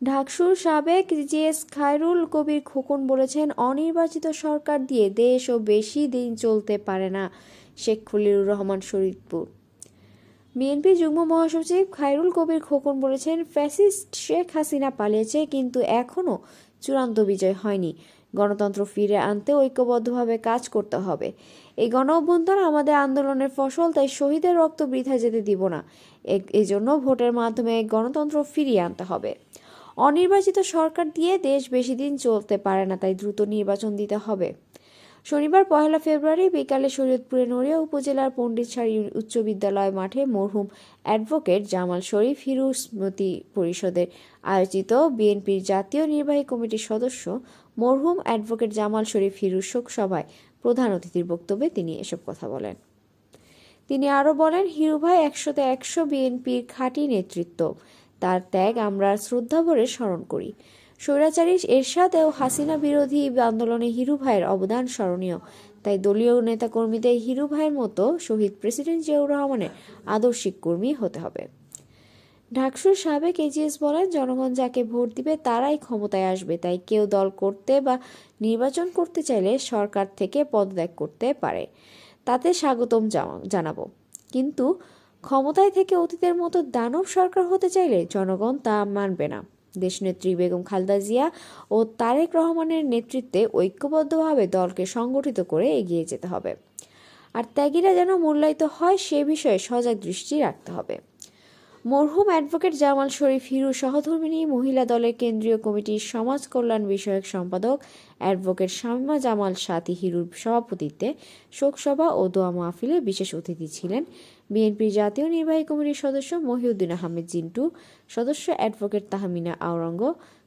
ঢাকসুর সাবেক জিএস খায়রুল কবির খোকন বলেছেন, অনির্বাচিত সরকার দিয়ে দেশও বেশি দিন চলতে পারে না। শেখ খলিলুর রহমান শরীদপুর বিএনপি যুগ্ম মহাসচিব খায়রুল কবির খোকন বলেছেন, ফ্যাসিস্ট শেখ হাসিনা পালিয়েছে, কিন্তু এখনও চূড়ান্ত বিজয় হয়নি। গণতন্ত্র ফিরে আনতে ঐক্যবদ্ধভাবে কাজ করতে হবে। এই গণ অভ্যুত্থান আমাদের আন্দোলনের ফসল, তাই শহীদের রক্ত বৃথা যেতে দিব না। এজন্য ভোটের মাধ্যমে গণতন্ত্র ফিরিয়ে আনতে হবে। অনির্বাচিত সরকার দিয়ে দেশ বেশি দিন চলতে পারে না, তাই দ্রুত নির্বাচন দিতে হবে। শনিবার পহেলা ফেব্রুয়ারি বিকালে শরীয়তপুরে নড়িয়া উপজেলার পণ্ডিতসারি উচ্চ বিদ্যালয় মাঠে মরহুম অ্যাডভোকেট জামাল শরীফ হিরু স্মৃতি পরিষদের আয়োজিত বিএনপির জাতীয় নির্বাহী কমিটির সদস্য মরহুম অ্যাডভোকেট জামাল শরীফ হিরুর শোক সভায় প্রধান অতিথির বক্তব্যে তিনি এসব কথা বলেন। তিনি আরও বলেন, হিরু ভাই একশোতে একশো বিএনপির খাঁটি নেতৃত্ব। তার ত্যাগ আমরা শ্রদ্ধাভরে স্মরণ করি। স্বৈরাচারী এরশাদ ও হাসিনা বিরোধী আন্দোলনে হিরু ভাইয়ের অবদান স্মরণীয়। তাই দলীয় নেতাকর্মীদের হিরু ভাইয়ের মতো শহীদ প্রেসিডেন্ট জিয়াউর রহমানের আদর্শিক কর্মী হতে হবে। ঢাকসুর সাবেক এজিএস বলেন, জনগণ যাকে ভোট দিবে তারাই ক্ষমতায় আসবে। তাই কেউ দল করতে বা নির্বাচন করতে চাইলে সরকার থেকে পদত্যাগ করতে পারে। তাতে স্বাগতম জানা- জানাব। কিন্তু ক্ষমতায় থেকে অতীতের মতো দানব সরকার হতে চাইলে জনগণ তা মানবে না। দেশনেত্রী বেগম খালদা জিয়া ও তারেক রহমানের নেতৃত্বে ঐক্যবদ্ধভাবে দলকে সংগঠিত করে এগিয়ে যেতে হবে। আর ত্যাগীরা যেন মূল্যায়িত হয় সে বিষয়ে সজাগ দৃষ্টি রাখতে হবে। মরহুম অ্যাডভোকেট জামাল শরীফ হিরু সহধর্মিনী মহিলা দলের কেন্দ্রীয় কমিটির সমাজ কল্যাণ বিষয়ক সম্পাদক অ্যাডভোকেট শামিমা জামাল সাথী হিরুর সভাপতিত্বে শোকসভা ও দোয়া মাহফিলে বিশেষ অতিথি ছিলেন। বিএনপির জাতীয় নির্বাহী কমিটির সদস্য মহিউদ্দিন আহমেদ জিন্টু, সদস্য অ্যাডভোকেট তাহমিনা আওরঙ্গ,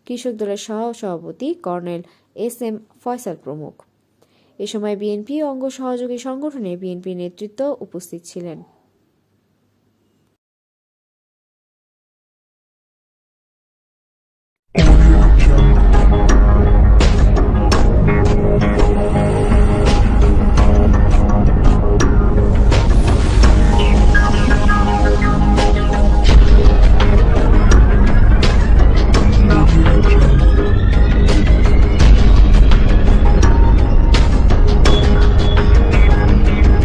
কৃষক দলের সহ সভাপতি কর্নেল এস এম ফয়সাল প্রমুখ। এ সময় বিএনপি অঙ্গ সহযোগী সংগঠনে বিএনপি নেতৃত্ব উপস্থিত ছিলেন।